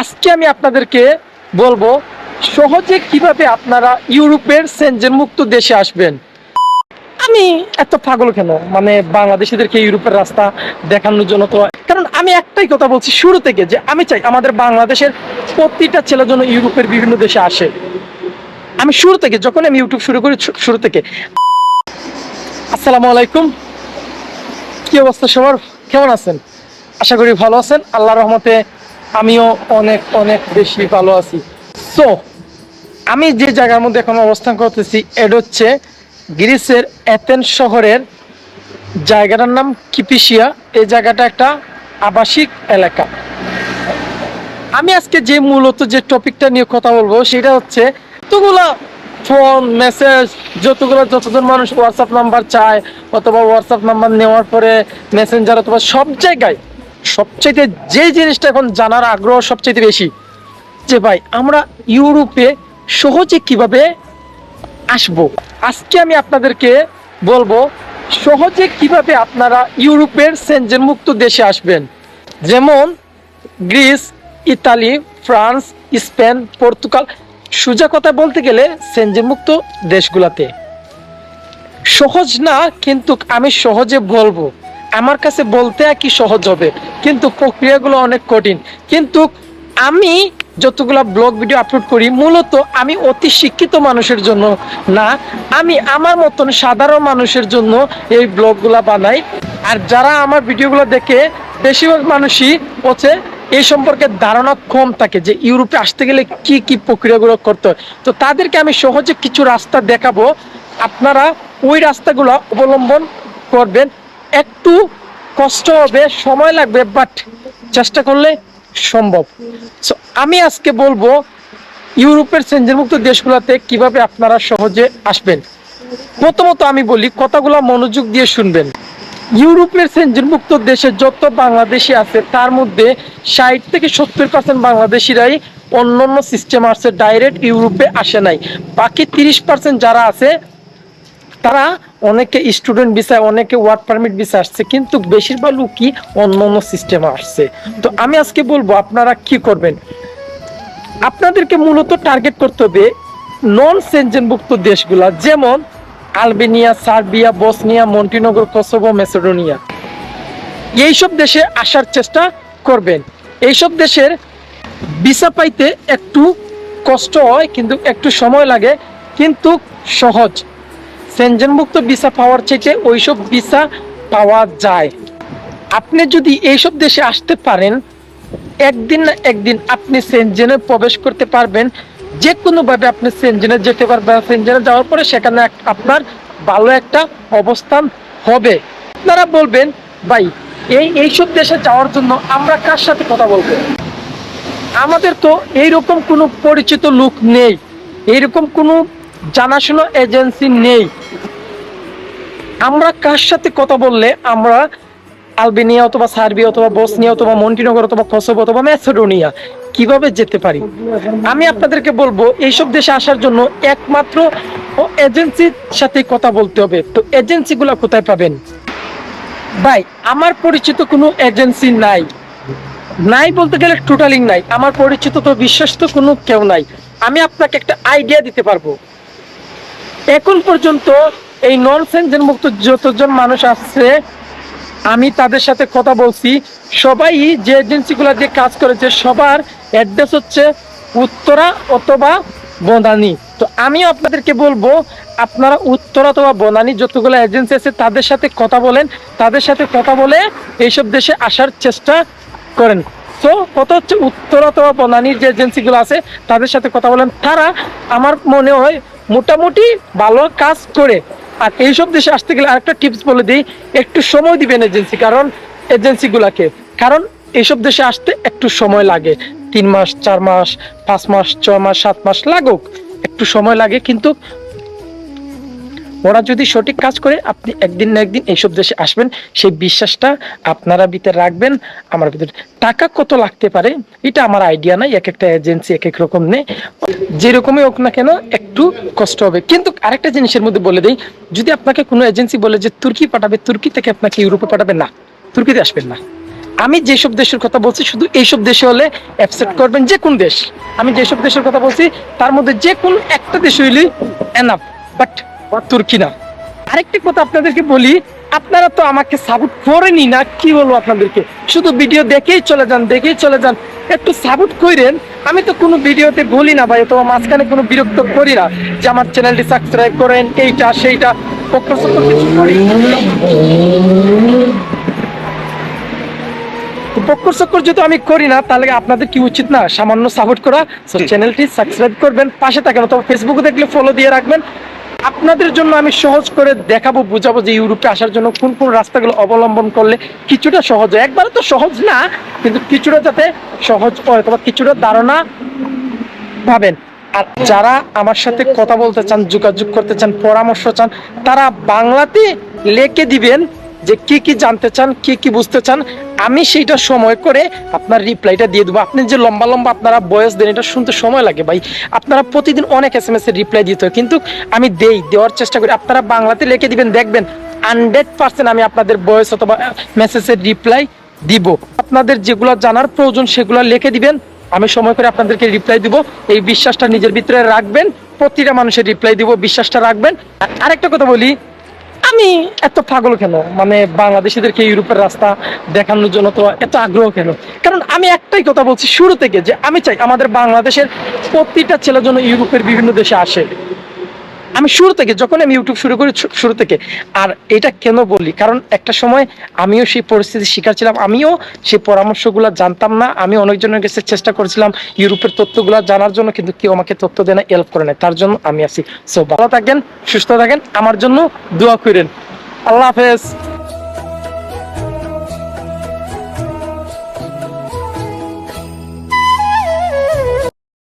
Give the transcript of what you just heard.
আজকে আমি আপনাদেরকে বলব, সহজে কীভাবে আপনারা ইউরোপের সেনজেন মুক্ত দেশে আসবেন? আমি এত পাগল কেন? মানে বাংলাদেশিদেরকে ইউরোপের রাস্তা দেখানোর জন্য তো কারণ আমি একটাই কথা বলছি শুরু থেকে যে আমি চাই আমাদের বাংলাদেশের প্রতিটা ছেলে যেন ইউরোপের বিভিন্ন দেশে আসে। আমি শুরু থেকে, যখন আমি ইউটিউব শুরু করি শুরু থেকে। আসসালামু আলাইকুম। কি অবস্থা সবার? কেমন আছেন? আশা করি ভালো আছেন। আল্লাহ রহমতে আমিও অনেক অনেক বেশি ভালো আছি। সো আমি যে জায়গার মধ্যে এখন অবস্থান করতেছি, এটা হচ্ছে গ্রিসের এথেন শহরের জায়গাটার নাম কিপিসিয়া এই জায়গাটা একটা আবাসিক এলাকা। আমি আজকে যে মূলত যে টপিকটা নিয়ে কথা বলব, সেটা হচ্ছে এতগুলা ফোন, মেসেজ, যতগুলো যতজন মানুষ হোয়াটসঅ্যাপ নাম্বার চায়, অথবা হোয়াটসঅ্যাপ নাম্বার নেওয়ার পরে মেসেঞ্জার অথবা সব জায়গায় সবচাইতে যে জিনিসটা এখন জানার আগ্রহ সবচাইতে বেশি, যে ভাই আমরা ইউরোপে সহজে কীভাবে আসব? আজকে আমি আপনাদেরকে বলব, সহজে কীভাবে আপনারা ইউরোপের সেনজেন মুক্ত দেশে আসবেন? যেমন Greece, Italy, France, Spain, Portugal, সোজা কথা বলতে গেলে সেনজেন মুক্ত দেশগুলাতে। সহজ না, কিন্তু আমি সহজে বলব। আমার কাছে বলতে কি সহজ হবে। কিন্তু প্রক্রিয়াগুলো অনেক কঠিন। কিন্তু আমি যতগুলো ব্লগ ভিডিও আপলোড করি, মূলত আমি অতি শিক্ষিত মানুষের জন্য না, আমি আমার মতন সাধারণ মানুষের জন্য এই ব্লগগুলা বানাই। আর যারা আমার ভিডিওগুলো দেখে, বেশিরভাগ মানুষই হচ্ছে এই সম্পর্কে ধারণা কম থাকে যে ইউরোপে আসতে গেলে কি কি প্রক্রিয়াগুলো করতে হয়। তো তাদেরকে আমি সহজে কিছু রাস্তা দেখাবো। আপনারা ওই রাস্তাগুলো অবলম্বন করবেন। একটু কষ্ট হবে, সময় লাগবে বাট চেষ্টা করলে সম্ভব। সো আমি আজকে বলব, ইউরোপের সেঞ্জেরমুক্ত দেশগুলোতে কীভাবে আপনারা সহজে আসবেন। প্রথমত আমি বলি, কথাগুলো মনোযোগ দিয়ে শুনবেন। ইউরোপের সেঞ্জনমুক্ত দেশে যত বাংলাদেশি আছে, তার মধ্যে ষাট থেকে সত্তর পার্সেন্ট বাংলাদেশিরাই অন্য অন্য সিস্টেম আসছে ডাইরেক্ট ইউরোপে আসে নাই। বাকি তিরিশ পার্সেন্ট যারা আছে তারা অনেকে স্টুডেন্ট ভিসায় অনেকে ওয়ার্ক পারমিট ভিসা আসছে, কিন্তু বেশিরভাগ লোকই অন্য অন্য সিস্টেমে আসছে। তো আমি আজকে বলব, আপনারা কি করবেন? আপনাদেরকে মূলত টার্গেট করতে হবে নন সেনজেনভুক্ত দেশগুলা, যেমন Albania, Serbia, Bosnia, Montenegro, Kosovo, Macedonia. এইসব দেশে আসার চেষ্টা করবেন। এইসব দেশের ভিসা পাইতে একটু কষ্ট হয়, কিন্তু একটু সময় লাগে, কিন্তু সহজ। সেনজেনভুক্ত ভিসা পাওয়ার চাইতে ওইসব ভিসা পাওয়া যায়। আপনি যদি এইসব দেশে আসতে পারেন, একদিন না একদিন আপনি সেনজেনে প্রবেশ করতে পারবেন। যে কোনোভাবে আপনি সেনজেনে যেতে পারবেন সেনজেনে যাওয়ার পরে সেখানে আপনার ভালো একটা অবস্থান হবে। আপনারা বলবেন, ভাই, এই এইসব দেশে যাওয়ার জন্য আমরা কার সাথে কথা বলব? আমাদের তো এইরকম কোনো পরিচিত লোক নেই। এইরকম কোনো জানাশোনা এজেন্সি নেই। আমরা কার সাথে কথা বললে আমরা আলবেনিয়া অথবা সার্বিয়া অথবা বসনিয়া অথবা মন্টিনগর অথবা কসোভো অথবা ম্যাসেডোনিয়া কীভাবে যেতে পারি? আমি আপনাদেরকে বলব, এইসব দেশে আসার জন্য একমাত্র এজেন্সির সাথে কথা বলতে হবে। তো এজেন্সিগুলো কোথায় পাবেন? ভাই, আমার পরিচিত কোনো এজেন্সি নাই। নাই বলতে গেলে টোটালিং নাই। আমার পরিচিত তো বিশ্বস্ত কোনো কেউ নাই। আমি আপনাকে একটা আইডিয়া দিতে পারব। এখন পর্যন্ত এই নন সেনজেন মুক্ত যতজন মানুষ আসছে আমি তাদের সাথে কথা বলছি। সবাই যে এজেন্সিগুলো দিয়ে কাজ করেছে, সবার অ্যাড্রেস হচ্ছে উত্তরা অথবা বনানি। তো আমি আপনাদেরকে বলব, আপনারা উত্তরা অথবা বনানি যতগুলো এজেন্সি আছে, তাদের সাথে কথা বলেন। তাদের সাথে কথা বলে এইসব দেশে আসার চেষ্টা করেন। তো কত হচ্ছে উত্তর অথবা বনানীর যে এজেন্সিগুলো আছে, তাদের সাথে কথা বলেন। তারা, আমার মনে হয়, মোটামুটি ভালো কাজ করে। আর এইসব দেশে আসতে গেলে আরেকটা টিপস বলে দিই, একটু সময় দিবেন এজেন্সি, কারণ এজেন্সিগুলাকে। কারণ এইসব দেশে আসতে একটু সময় লাগে। তিন মাস, চার মাস, পাঁচ মাস, ছয় মাস, সাত মাস, লাগুক। একটু সময় লাগে, কিন্তু ওরা যদি সঠিক কাজ করে, আপনি একদিন না একদিন এইসব দেশে আসবেন। সেই বিশ্বাসটা আপনারা ভিতরে রাখবেন। আমার ভিতরে টাকা কত লাগতে পারে, এটা আমার আইডিয়া নাই, এক একটা এজেন্সি এক এক রকম নেই যেরকমই হোক না কেন, একটু কষ্ট হবে। কিন্তু আরেকটা জিনিসের মধ্যে বলে দেই, যদি আপনাকে কোনো এজেন্সি বলে যে তুর্কি পাঠাবে, তুর্কি থেকে আপনাকে ইউরোপে পাঠাবে, না, তুর্কিতে আসবেন না। আমি যেসব দেশের কথা বলছি, শুধু এইসব দেশে হলে অ্যাপসেপ্ট করবেন যে কোন দেশ। আমি যেসব দেশের কথা বলছি, তার মধ্যে যে কোন একটা দেশ হইলেই এনাফ বাট না আরেকটি কথা আপনাদেরকে বলি আপনারা তো আমাকে সাপোর্ট করেনি না কি বলব আপনাদেরকে? শুধু ভিডিও দেখেই চলে যান দেখেই চলে যান। একটু সাপোর্ট করেন। আমি তো কোনো ভিডিওতে বলি না ভাই অথবা মাঝখানে কোনো বিরক্ত করি না যে আমার চ্যানেলটি সাবস্ক্রাইব করেন এইটা সেইটা। পক্কর চক্কর যদি আমি করি না তাহলে আপনাদের কি উচিত না সামান্য সাপোর্ট করা? চ্যানেলটি সাবস্ক্রাইব করবেন পাশে থাকেন অথবা ফেসবুকে দেখলে ফলো দিয়ে রাখবেন। আপনাদের জন্য আমি সহজ করে দেখাবো, বুঝাবো যে ইউরোপে আসার জন্য কোন কোন রাস্তাগুলো অবলম্বন করলে কিছুটা সহজ হয়। একবারে তো সহজ না, কিন্তু কিছুটা যাতে সহজ হয় তোমার কিছুটা ধারণা পাবেন। আর যারা আমার সাথে কথা বলতে চান, যোগাযোগ করতে চান, পরামর্শ চান, তারা বাংলাতে লেখে দিবেন যে কি কি জানতে চান, কি কি বুঝতে চান, আমি সেইটা সময় করে আপনার রিপ্লাইটা দিয়ে দেবো। আপনি যে লম্বা লম্বা আপনারা বয়স দেন, এটা শুনতে সময় লাগে ভাই। আপনারা প্রতিদিন অনেক এস এম এস এর রিপ্লাই দিতে হয়, কিন্তু আমি দেই, দেওয়ার চেষ্টা করি। আপনারা বাংলাতে লিখে দিবেন, দেখবেন হান্ড্রেড পার্সেন্ট আমি আপনাদের বয়স অথবা মেসেজের রিপ্লাই দিব। আপনাদের যেগুলো জানার প্রয়োজন, সেগুলো লিখে দিবেন। আমি সময় করে আপনাদেরকে রিপ্লাই দিব। এই বিশ্বাসটা নিজের ভিতরে রাখবেন, প্রতিটা মানুষের রিপ্লাই দিব, বিশ্বাসটা রাখবেন। আর আরেকটা কথা বলি আমি এত পাগল কেন? মানে বাংলাদেশিদেরকে ইউরোপের রাস্তা দেখানোর জন্য তো এত আগ্রহ কেন? কারণ আমি একটাই কথা বলছি শুরু থেকে যে আমি চাই আমাদের বাংলাদেশের প্রতিটা ছেলের জন্য ইউরোপের বিভিন্ন দেশে আসে। আমি শুরু থেকে যখন আমি ইউটিউব শুরু করি শুরু থেকে, আর এটা কেন বলি? কারণ একটা সময় আমিও সেই পরিস্থিতির শিকার ছিলাম, আমিও সেই পরামর্শগুলো জানতাম না, আমি অনেকজনের কাছে চেষ্টা করেছিলাম ইউরোপের তথ্যগুলো জানার জন্য, কিন্তু কেউ আমাকে তথ্য দেয় না হেল্প করে নেয় তার জন্য আমি আছি। সো ভালো থাকেন, সুস্থ থাকেন, আমার জন্য দোয়া করেন। আল্লাহ হাফেজ।